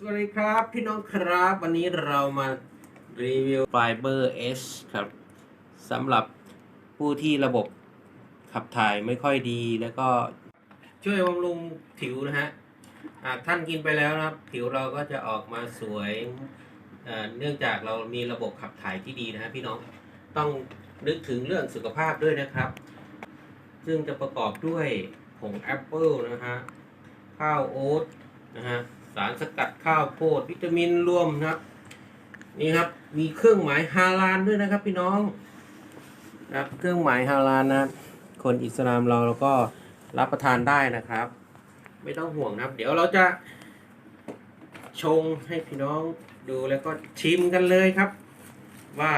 สวัสดีครับพี่น้องครับวันนี้เรามารีวิว Fiber S ครับสำหรับผู้ที่ระบบขับถ่ายไม่ค่อยดีแล้วก็ช่วยบำรุงผิวนะฮะหากท่านกินไปแล้วนะครับ ผิวเราก็จะออกมาสวยเอ่อเนื่องจากเรามีระบบขับถ่ายที่ดีนะฮะพี่น้องต้องนึกถึงเรื่องสุขภาพด้วยนะครับ ซึ่งจะประกอบด้วยผงแอปเปิลนะฮะข้าวโอ๊ตนะฮะารสกัดข้าวโพดวิตามินรวมนะครับนี่ครับมีเครื่องหมายฮาลาลด้วยนะครับ พี่น้องครับเครื่องหมายฮาลาลนะคนอิสลามเราเราก็รับประทานได้นะครับ ไม่ต้องห่วงนะครับ เดี๋ยวเราจะชงให้พี่น้องดูแล้วก็ชิมกันเลยครับ ว่า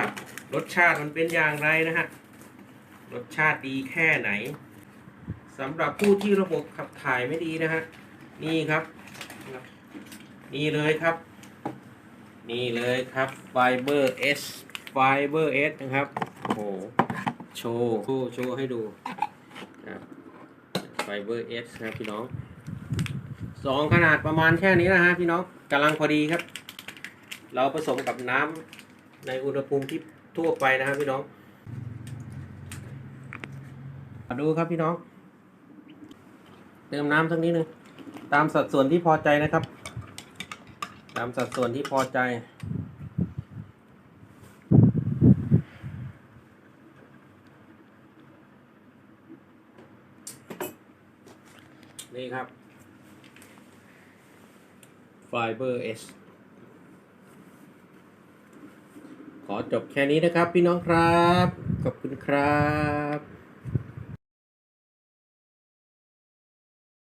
รสชาติมันเป็นอย่างไรนะฮะรสชาติดีแค่ไหนสำหรับผู้ที่ระบบขับถ่ายไม่ดีนะฮะนี่ครับ นี่เลยครับ นี่เลยครับ Fiber S Fiber S นะครับ โอ้โห โชว์โชว์โชว์ให้ดูครับ Fiber S นะครับพี่น้องสองขนาดประมาณแค่นี้นะฮะพี่น้องกำลังพอดีครับ เราผสมกับน้ำในอุณหภูมิที่ทั่วไปนะครับพี่น้องมาดูครับพี่น้อง เติมน้ำสักนิดนึงตามสัดส่วนที่พอใจนะครับามสัดส่วนที่พอใจ นี่ครับ Fiber S ขอจบแค่นี้นะครับพี่น้องครับ ขอบคุณครับ